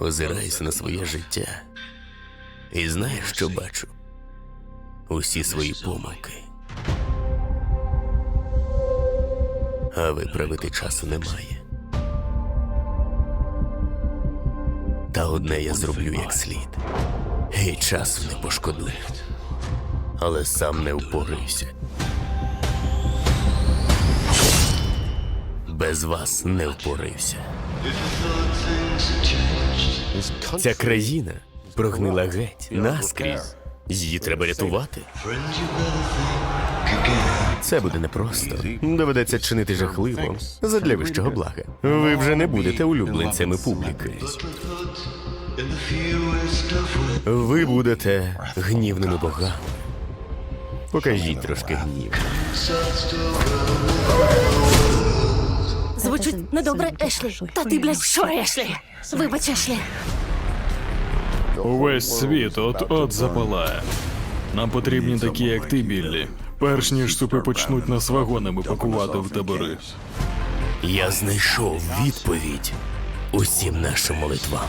Озираюся на своє життя. І знаєш, що бачу? Усі свої помилки. А виправити часу немає. Та одне я зроблю як слід. І часу не пошкодую. Але сам не впораюся. Без вас не впораюся. Ця країна прогнила геть наскрізь. Її треба рятувати. Це буде непросто. Доведеться чинити жахливо задля вищого блага. Ви вже не будете улюбленцями публіки. Ви будете гнівними богами. Покажіть трошки гніву. Звучить недобре, Ешлі. Та ти, блядь, що, Ешлі? Вибач, Ешлі. Увесь світ от-от запалає. Нам потрібні такі, як ти, Біллі. Перш ніж супи почнуть нас вагонами пакувати в табори. Я знайшов відповідь усім нашим молитвам.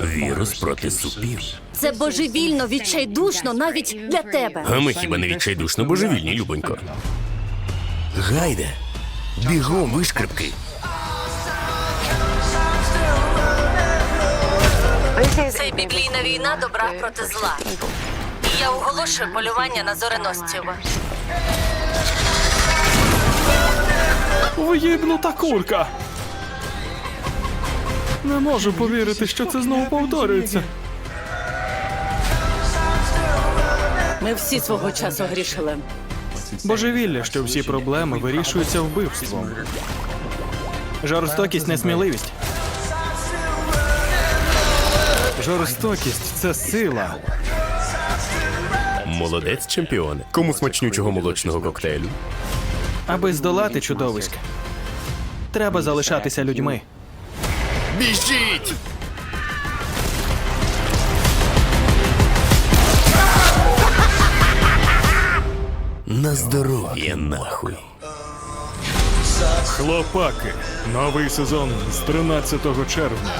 Вірус проти супів. Це божевільно, відчайдушно навіть для тебе. А ми хіба не відчайдушно божевільні, любонько? Гайде, бігом вишкрипки. Це біблійна війна добра проти зла. І я оголошую полювання на зореносців. Виїбнута курка! Не можу повірити, що це знову повторюється. Ми всі свого часу грішили. Божевілля, що всі проблеми вирішуються вбивством. Жорстокість, несміливість. Жорстокість це сила. Молодець, чемпіоне. Кому смачнючого молочного коктейлю? Аби здолати чудовиськ, треба залишатися людьми. Біжіть! На здоров'я нахуй. Хлопаки. Новий сезон з 13 червня.